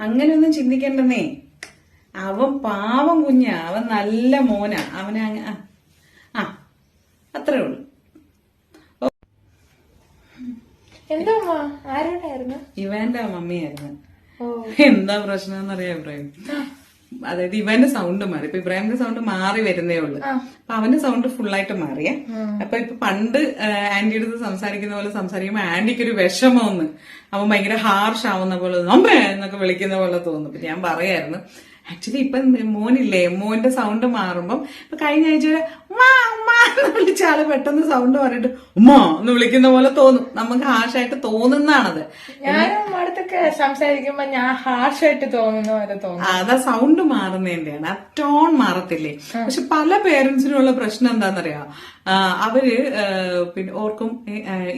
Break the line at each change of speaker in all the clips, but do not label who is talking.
അങ്ങനെയൊന്നും ചിന്തിക്കണ്ടെന്നേ. അവൻ പാവം കുഞ്ഞാ. അവൻ നല്ല മോനാ. അവനെ ആ, അത്രേ ഉള്ളു. ഇവന്റെ മമ്മിയായിരുന്നു. എന്താ പ്രശ്നം എന്നറിയാം ഇബ്രാഹിം. അതായത് ഇവന്റെ സൗണ്ട് മാറി. ഇപ്പൊ ഇബ്രാഹിമിന്റെ സൗണ്ട് മാറി വരുന്നേ ഉള്ളൂ. അപ്പൊ അവന്റെ സൗണ്ട് ഫുള്ളായിട്ട് മാറിയേ. അപ്പൊ ഇപ്പൊ പണ്ട് ആന്റി അടുത്ത് സംസാരിക്കുന്ന പോലെ സംസാരിക്കുമ്പോ ആന്റിക്ക് ഒരു വിഷമമൊന്ന്. അവൻ ഭയങ്കര ഹാർഷ് ആവുന്ന പോലെ നമ്മേ എന്നൊക്കെ വിളിക്കുന്ന പോലെ തോന്നുന്നു ഇപ്പൊ ഞാൻ പറയായിരുന്നു ആക്ച്വലി ഇപ്പൊ മോനില്ലേ? മോന്റെ സൗണ്ട് മാറുമ്പം ഇപ്പൊ കഴിഞ്ഞ ആഴ്ച വിളിച്ച ആൾ പെട്ടെന്ന് സൗണ്ട് പറഞ്ഞിട്ട് ഉമ്മ എന്ന് വിളിക്കുന്ന പോലെ തോന്നും. നമുക്ക് ഹാർഷായിട്ട് തോന്നുന്നതാണത്.
ഞാനും അടുത്തൊക്കെ സംസാരിക്കുമ്പോ ഞാൻ ഹാർഷായിട്ട് തോന്നുന്ന പോലെ തോന്നും.
ആ, അതാ സൗണ്ട് മാറുന്നതിന്റെയാണ്. ആ ടോൺ മാറത്തില്ലേ? പക്ഷെ പല പേരൻസിനുള്ള പ്രശ്നം എന്താണെന്നറിയാം അവർ പിന്നെ ഓർക്കും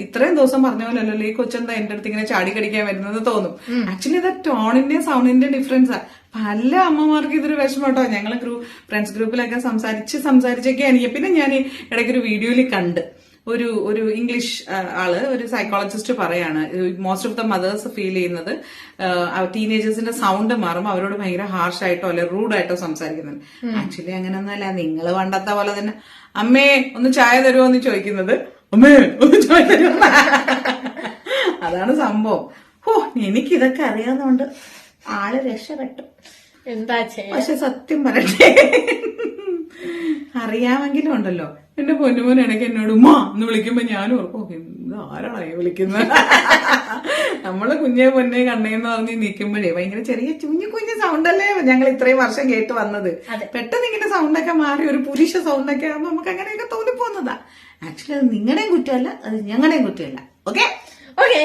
ഇത്രയും ദിവസം പറഞ്ഞ പോലെ അല്ലല്ലോ ഈ കൊച്ചെന്താ എന്റെ അടുത്ത് ഇങ്ങനെ ചാടി കടിക്കാൻ വരുന്നത് തോന്നും. ആക്ച്വലി ഇത് ടോണിന്റെ സൗണ്ടിന്റെ ഡിഫറൻസ് ഡിഫറൻസാ പല അമ്മമാർക്കും ഇതൊരു വിഷമം കേട്ടോ. ഞങ്ങൾ ഗ്രൂപ്പ് ഫ്രണ്ട്സ് ഗ്രൂപ്പിലൊക്കെ സംസാരിച്ച് സംസാരിച്ചൊക്കെ എനിക്ക്. പിന്നെ ഞാൻ ഇടയ്ക്കൊരു വീഡിയോയിൽ കണ്ട് ഒരു ഒരു ഇംഗ്ലീഷ് ആൾ ഒരു സൈക്കോളജിസ്റ്റ് പറയാണ് most of the mothers feel ചെയ്യുന്നത് ടീനേജേഴ്സിന്റെ സൗണ്ട് മാറുമ്പോൾ അവരോട് ഭയങ്കര ഹാർഷ് ആയിട്ടോ അല്ലെ റൂഡായിട്ടോ സംസാരിക്കുന്നത്. ആക്ച്വലി അങ്ങനെയൊന്നുമല്ല നിങ്ങൾ പണ്ടത്തെ പോലെ തന്നെ. അമ്മേ ഒന്ന് ചായ തരുമോ എന്ന് ചോദിക്കുന്നത്? അമ്മേ ഒന്ന് ചായ തരുമോ അതാണ് സംഭവം. ഓ എനിക്കിതൊക്കെ അറിയാവുന്നതുകൊണ്ട് ആൾ രക്ഷപ്പെട്ടു.
എന്താ
പക്ഷെ സത്യം പറയട്ടെ. അറിയാമെങ്കിലും ഉണ്ടല്ലോ. എന്റെ പൊന്നുമോൻ ഇടയ്ക്ക് എന്നോട് ഉമ്മ എന്ന് വിളിക്കുമ്പോ ഞാൻ ഓർക്കും "ഓ, ഇത് ആരാണോ ഈ വിളിക്കുന്നത്? നമ്മൾ കുഞ്ഞെ പൊന്നെ കണ്ണേന്ന് പറഞ്ഞ് നിൽക്കുമ്പോഴേ ഭയങ്കര ചെറിയ കുഞ്ഞു കുഞ്ഞു സൗണ്ട് അല്ലേ ഞങ്ങൾ ഇത്രയും വർഷം കേട്ട് വന്നത്. പെട്ടെന്ന് ഇങ്ങനെ സൗണ്ടൊക്കെ മാറി ഒരു പുരുഷ സൗണ്ടൊക്കെ ആകുമ്പോ നമുക്ക് അങ്ങനെയൊക്കെ തോന്നിപ്പോന്നതാ. ആക്ച്വലി അത് നിങ്ങളുടെയും കുറ്റമല്ല അത് ഞങ്ങളുടെയും കുറ്റമല്ല. Okay
okay